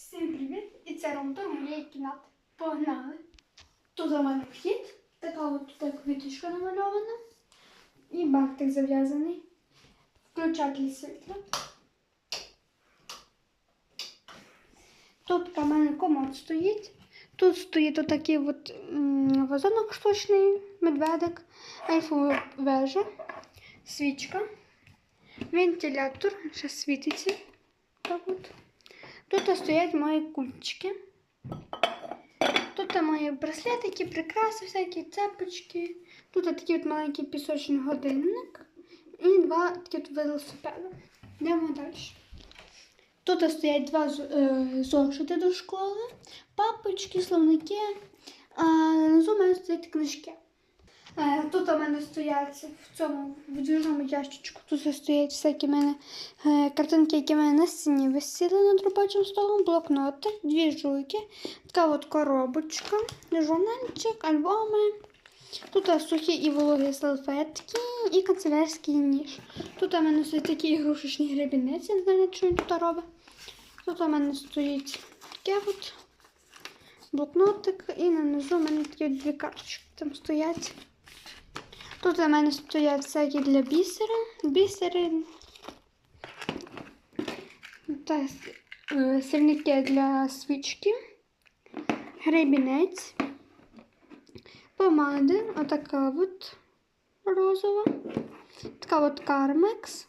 Всім привіт! І це румтур моєї кімнати. Погнали! Тут у мене вхід, така от тут квіточка намальована. І бантик зав'язаний. Включатель світла. Тут у мене комод стоїть. Тут стоїть отакий от вазонок штучний, медведик, ейфова вежа, свічка, вентилятор, ще світиться. Так от. Тут стоять мої кульчики. Тут мої браслетики, прикраси, всякі цепочки. Тут такий от маленький пісочний годинник і два такі от велосипеди. Йдемо далі. Тут стоять два е, зошити до школи, папочки, словники, а внизу мене стоять книжки. Е, Тут у мене стоять в цьому видвіжному ящичку. Тут стоять всякі мене е, картинки, які в мене на стіні висіли над робочим столом, блокноти, дві жуйки, така от коробочка, журнальчик, альбоми. Тут сухі і вологі салфетки і канцелярський ніж. Тут у мене стоять такі ігрушечні гребінець, я не знаю, що він тут робить. Тут у мене стоїть таке от блокнотик і нанизу у мене такі дві карточки там стоять. Тут у мене стоять всякі для бісера, бісери. Та е, сірники для свічки, гребінець, помади, отака от розова, така от кармекс,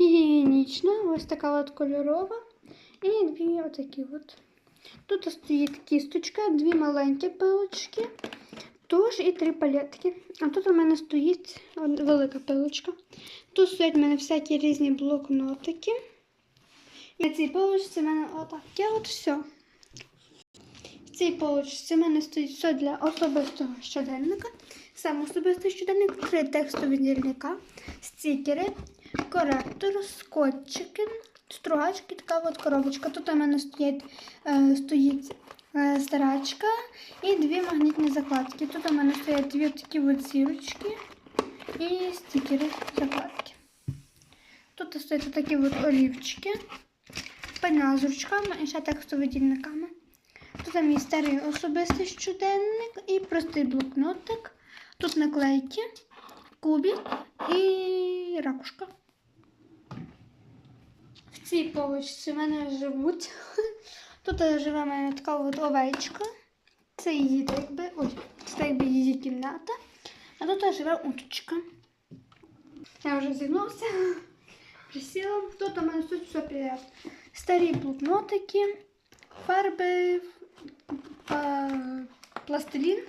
гігієнічна, ось така от кольорова. І дві отакі от. Тут стоїть кісточка, дві маленькі пилочки, туш і три палетки. А тут у мене стоїть велика пилочка. Тут стоять у мене всякі різні блокнотики. І на цій полочці в мене отаке от все. В цій полочці в мене стоїть все для особистого щоденника. Сам особистий щоденник, три текстові дільника, стікери, коректор, скотчики, стругачки, така от коробочка. Тут у мене стоїть, е, стоїть старачка і дві магнітні закладки. Тут у мене стоять дві такі от зірочки і стікери закладки. Тут стоять такі от олівчики, пеня з ручками і ще текстовими дільниками. Тут мій старий особистий щоденник і простий блокнотик. Тут наклейки, кубик і ракушка. В цій полочці в мене живуть. Тут живе мене така от овечка. Це її так якби, ой, це якби її кімната. А тут живе уточка. Я вже зігнувся, присіла. Тут у мене тут все підряд. Старі блокнотики, фарби, пластилін,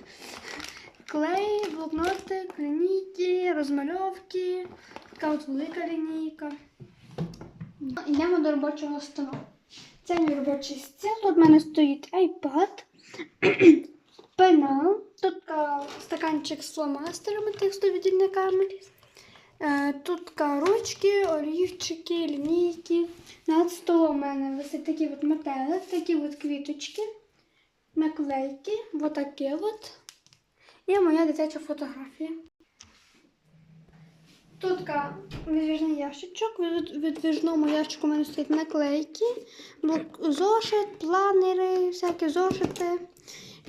клей, блокнотик, лінійки, розмальовки, така от велика лінійка. Йдемо до робочого столу. Це мій робочий стіл. Тут в мене стоїть iPad, пенал, тут стаканчик з фломастерами, текстові дільниками. Е, Тут ручки, олівчики, лінійки. Над столом у мене висить такі от метелик, такі от квіточки, наклейки, отаке от. І моя дитяча фотографія. Тут така відвіжний ящичок. В від- відвіжному ящику у мене стоять наклейки, зошит, планери, всякі зошити.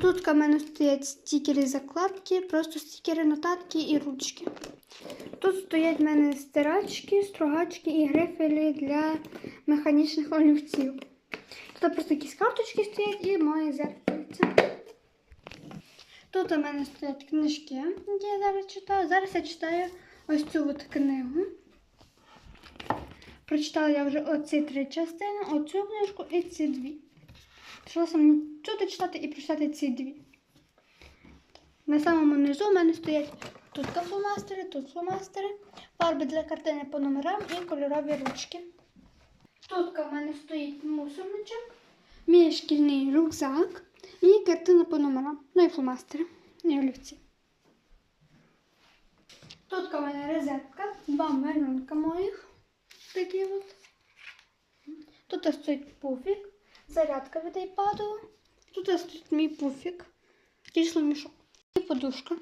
Тут у мене стоять стікери закладки, просто стікери, нотатки і ручки. Тут стоять в мене стирачки, стругачки і грифелі для механічних олівців. Тут просто якісь карточки стоять і моє зеркальце. Тут у мене стоять книжки, які я зараз читаю. Зараз я читаю ось цю от книгу. Прочитала я вже оці три частини, оцю книжку і ці дві. Прийшлося мені чути читати і прочитати ці дві. На самому низу у мене стоять тут фломастери, тут фломастери, фарби для картини по номерам і кольорові ручки. Тут у мене стоїть мусорничок, мій шкільний рюкзак і картина по номерам. Ну і фломастери, і олівці. Тут у мене розетка, два малюнка моїх. Такі от. Тут стоїть пуфік, зарядка від айпаду. Тут стоїть мій пуфік, кисло мішок і подушка.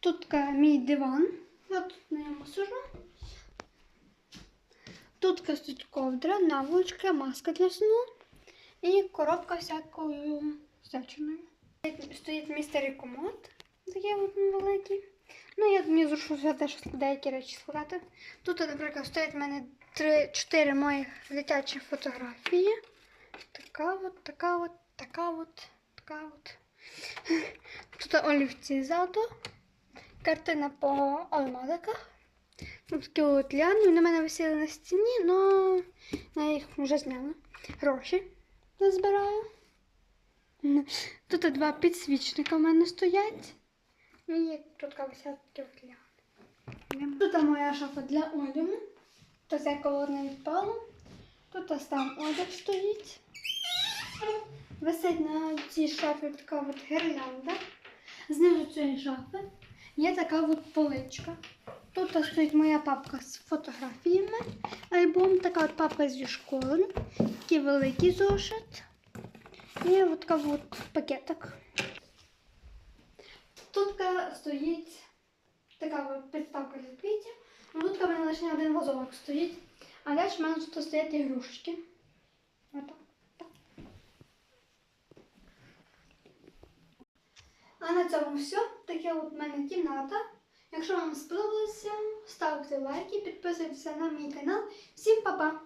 Тут мій диван. От на ньому сижу. Тут Тут стоїть ковдра, наволочка, маска для сну і коробка всякою всячиною. Стоїть містер комод, такий от великий. Ну, я мені сюди теж деякі речі складати. Тут, наприклад, стоять в мене 3-4 моїх дитячі фотографії. Така от, така от, така от, така от. Тут олівці ззаду, картина по алмазиках. Тут такі от ліани, вони в мене висіли на стіні, але я їх вже зняла. Гроші назбираю. Ну, Тут два підсвічника в мене стоять. І тут висять от. Тут моя шафа для одягу. Тут зеркало не відпало. Тут там одяг стоїть. Висить на цій шафі така от гірлянда. Знизу цієї шафи є така от поличка. Тут стоїть моя папка з фотографіями. Альбом, така от папка зі школи. Такий великий зошит. І от така от пакетик. Тут стоїть така підставка для квітів. Тут в мене лише один вазовик стоїть. А далі в мене тут стоять. Отак. А на цьому все. Таке от в мене кімната. Якщо вам сподобалося, ставте лайки, підписуйтесь на мій канал. Всім па-па!